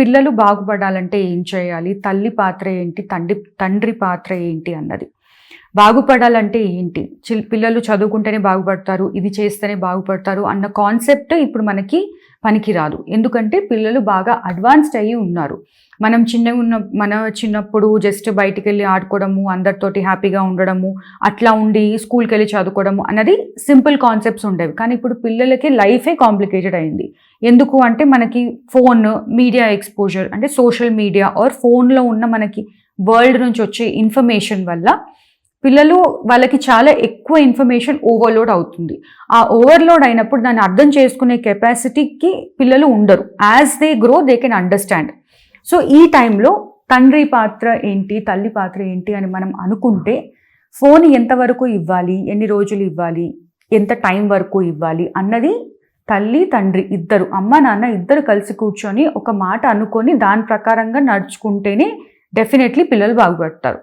పిల్లలు బాగుపడాలంటే ఏం చేయాలి? తల్లి పాత్ర ఏంటి? తండ్రి తండ్రి పాత్ర ఏంటి అన్నది. బాగుపడాలంటే ఏంటి? చిల్ పిల్లలు చదువుకుంటేనే బాగుపడతారు ఇది చేస్తేనే బాగుపడతారు అన్న కాన్సెప్ట్ ఇప్పుడు మనకి పనికిరాదు. ఎందుకంటే పిల్లలు బాగా అడ్వాన్స్డ్ అయ్యి ఉన్నారు. మనం చిన్నగా ఉన్న మన చిన్నప్పుడు జస్ట్ బయటికి వెళ్ళి ఆడుకోవడము అందరితోటి హ్యాపీగా ఉండడము అట్లా ఉండి స్కూల్కి వెళ్ళి చదువుకోవడము అన్నది సింపుల్ కాన్సెప్ట్స్ ఉండేవి. కానీ ఇప్పుడు పిల్లలకి లైఫే కాంప్లికేటెడ్ అయింది. ఎందుకు అంటే మనకి ఫోన్ మీడియా ఎక్స్పోజర్ అంటే సోషల్ మీడియా ఆర్ ఫోన్లో ఉన్న మనకి వరల్డ్ నుంచి వచ్చే ఇన్ఫర్మేషన్ వల్ల పిల్లలు వాళ్ళకి చాలా ఎక్కువ ఇన్ఫర్మేషన్ ఓవర్లోడ్ అవుతుంది. ఆ ఓవర్లోడ్ అయినప్పుడు దాన్ని అర్థం చేసుకునే కెపాసిటీకి పిల్లలు ఉండరు. As they grow they can understand so ఈ టైంలో తండ్రి పాత్ర ఏంటి తల్లి పాత్ర ఏంటి అని మనం అనుకుంటే ఫోన్ ఎంతవరకు ఇవ్వాలి ఎన్ని రోజులు ఇవ్వాలి ఎంత టైం వరకు ఇవ్వాలి అన్నది తల్లి తండ్రి ఇద్దరు అమ్మ నాన్న ఇద్దరు కలిసి కూర్చొని ఒక మాట అనుకొని దాని ప్రకారంగా నడుచుకుంటేనే డెఫినెట్లీ పిల్లలు బాగుపడతారు.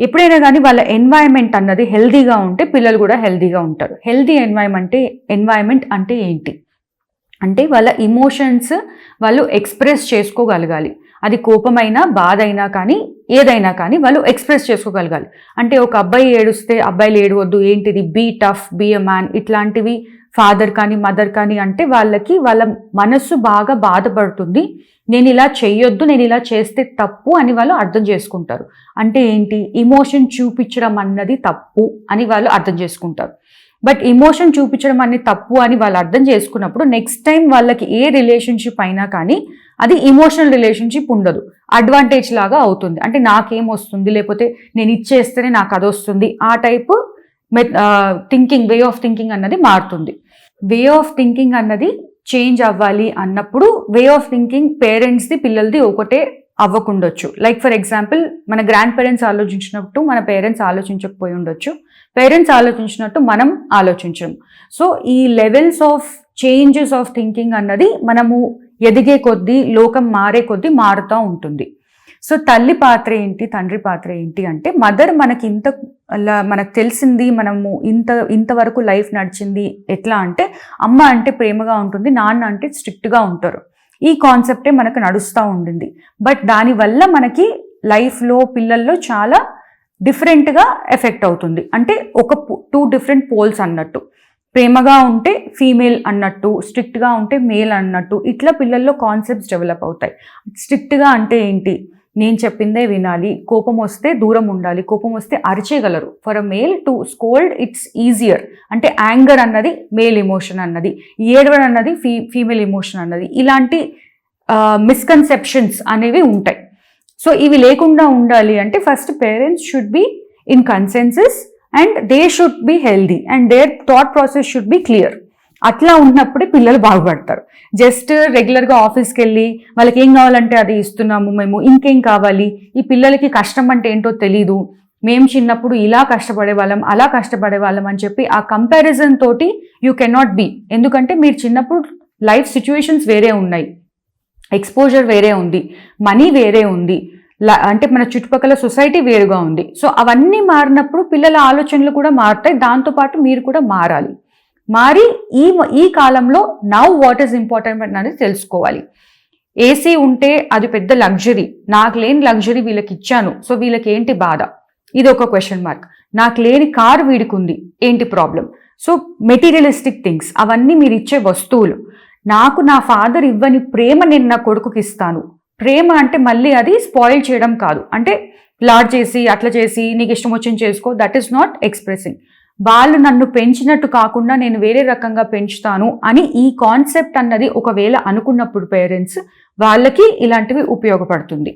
ఎప్పుడైనా కానీ వాళ్ళ ఎన్వైరన్మెంట్ అన్నది హెల్దీగా ఉంటే పిల్లలు కూడా హెల్దీగా ఉంటారు. హెల్దీ ఎన్వైరన్మెంట్ ఎన్వైరన్మెంట్ అంటే ఏంటి? అంటే వాళ్ళ ఇమోషన్స్ వాళ్ళు ఎక్స్ప్రెస్ చేసుకోగలగాలి. అది కోపమైనా బాధ అయినా కానీ ఏదైనా కానీ వాళ్ళు ఎక్స్ప్రెస్ చేసుకోగలగాలి. అంటే ఒక అబ్బాయి ఏడుస్తే అబ్బాయిలు ఏడవద్దు ఏంటిది? Be tough be a man ఇట్లాంటివి ఫాదర్ కానీ మదర్ కానీ అంటే వాళ్ళకి వాళ్ళ మనస్సు బాగా బాధపడుతుంది. నేను ఇలా చేయొద్దు నేను ఇలా చేస్తే తప్పు అని వాళ్ళు అర్థం చేసుకుంటారు. అంటే ఏంటి? ఇమోషన్ చూపించడం అన్నది తప్పు అని వాళ్ళు అర్థం చేసుకుంటారు. బట్ ఇమోషన్ చూపించడం అనేది తప్పు అని వాళ్ళు అర్థం చేసుకున్నప్పుడు నెక్స్ట్ టైం వాళ్ళకి ఏ రిలేషన్షిప్ అయినా కానీ అది ఇమోషనల్ రిలేషన్షిప్ ఉండదు. అడ్వాంటేజ్ లాగా అవుతుంది. అంటే నాకేం వస్తుంది? లేకపోతే నేను ఇచ్చేస్తేనే నాకు అది వస్తుంది. ఆ type thinking way of thinking అన్నది మారుతుంది. వే ఆఫ్ థింకింగ్ అన్నది చేంజ్ అవ్వాలి అన్నప్పుడు వే ఆఫ్ థింకింగ్ పేరెంట్స్ది పిల్లలది ఒకటే అవ్వకుండొచ్చు. లైక్ ఫర్ ఎగ్జాంపుల్ మన గ్రాండ్ పేరెంట్స్ ఆలోచించినట్టు మన పేరెంట్స్ ఆలోచించకపోయి ఉండొచ్చు. పేరెంట్స్ ఆలోచించినట్టు మనం ఆలోచించం. సో ఈ levels of changes of thinking అన్నది మనము ఎదిగే కొద్దీ లోకం మారే కొద్దీ మారుతూ ఉంటుంది. సో తల్లి పాత్ర ఏంటి తండ్రి పాత్ర ఏంటి అంటే మదర్ మనకి ఇంత మనకు తెలిసింది మనము ఇంత ఇంతవరకు లైఫ్ నడిచింది ఎట్లా అంటే అమ్మ అంటే ప్రేమగా ఉంటుంది నాన్న అంటే స్ట్రిక్ట్గా ఉంటారు. ఈ కాన్సెప్టే మనకు నడుస్తూ ఉండింది. బట్ దానివల్ల మనకి లైఫ్లో పిల్లల్లో చాలా డిఫరెంట్గా ఎఫెక్ట్ అవుతుంది. అంటే ఒక టూ డిఫరెంట్ పోల్స్ అన్నట్టు. ప్రేమగా ఉంటే ఫీమేల్ అన్నట్టు స్ట్రిక్ట్గా ఉంటే మేల్ అన్నట్టు ఇట్లా పిల్లల్లో కాన్సెప్ట్స్ డెవలప్ అవుతాయి. స్ట్రిక్ట్గా అంటే ఏంటి? నేను చెప్పిందే వినాలి కోపం వస్తే దూరం ఉండాలి కోపం వస్తే అరిచేయగలరు. For a male to scold it's easier అంటే యాంగర్ అన్నది మేల్ ఎమోషన్ అన్నది ఏడవడం అన్నది ఫీ ఫీమేల్ ఎమోషన్ అన్నది. ఇలాంటి మిస్కన్సెప్షన్స్ అనేవి ఉంటాయి. సో ఇవి లేకుండా ఉండాలి అంటే first parents should be in consensus and they should be healthy and their thought process should be clear అట్లా ఉన్నప్పుడే పిల్లలు బాగుపడతారు. జస్ట్ రెగ్యులర్గా ఆఫీస్కి వెళ్ళి వాళ్ళకి ఏం కావాలంటే అది ఇస్తున్నాము మేము ఇంకేం కావాలి? ఈ పిల్లలకి కష్టం అంటే ఏంటో తెలీదు. మేము చిన్నప్పుడు ఇలా కష్టపడే వాళ్ళం అలా కష్టపడే వాళ్ళం అని చెప్పి ఆ కంపారిజన్ తోటి యూ కెనాట్ బీ ఎందుకంటే మీరు చిన్నప్పుడు లైఫ్ సిచ్యువేషన్స్ వేరే ఉన్నాయి. ఎక్స్పోజర్ వేరే ఉంది. మనీ వేరే ఉంది. అంటే మన చుట్టుపక్కల సొసైటీ వేరుగా ఉంది. సో అవన్నీ మారినప్పుడు పిల్లల ఆలోచనలు కూడా మారుతాయి. దాంతోపాటు మీరు కూడా మారాలి. మారి ఈ ఈ కాలంలో నౌ వాట్ ఈస్ ఇంపార్టెంట్ అనేది తెలుసుకోవాలి. ఏసీ ఉంటే అది పెద్ద లగ్జరీ నాకు లేని లగ్జరీ వీళ్ళకి ఇచ్చాను. సో వీళ్ళకి ఏంటి బాధ? ఇది ఒక క్వశ్చన్ మార్క్ నాకు లేని కార్ వీడికి ఉంది. ఏంటి ప్రాబ్లం సో మెటీరియలిస్టిక్ థింగ్స్ అవన్నీ మీరు ఇచ్చే వస్తువులు. నాకు నా ఫాదర్ ఇవ్వని ప్రేమ నేను నా కొడుకుకి ఇస్తాను. ప్రేమ అంటే మళ్ళీ అది స్పాయిల్ చేయడం కాదు. అంటే లాడ్ చేసి అట్లా చేసి నీకు ఇష్టం వచ్చింది చేసుకో దట్ ఈస్ నాట్ ఎక్స్ప్రెసింగ్ వాళ్ళు నన్ను పెంచినట్టు కాకుండా నేను వేరే రకంగా పెంచుతాను అని ఈ కాన్సెప్ట్ అన్నది ఒకవేళ అనుకున్నప్పుడు పేరెంట్స్ వాళ్ళకి ఇలాంటివి ఉపయోగపడుతుంది.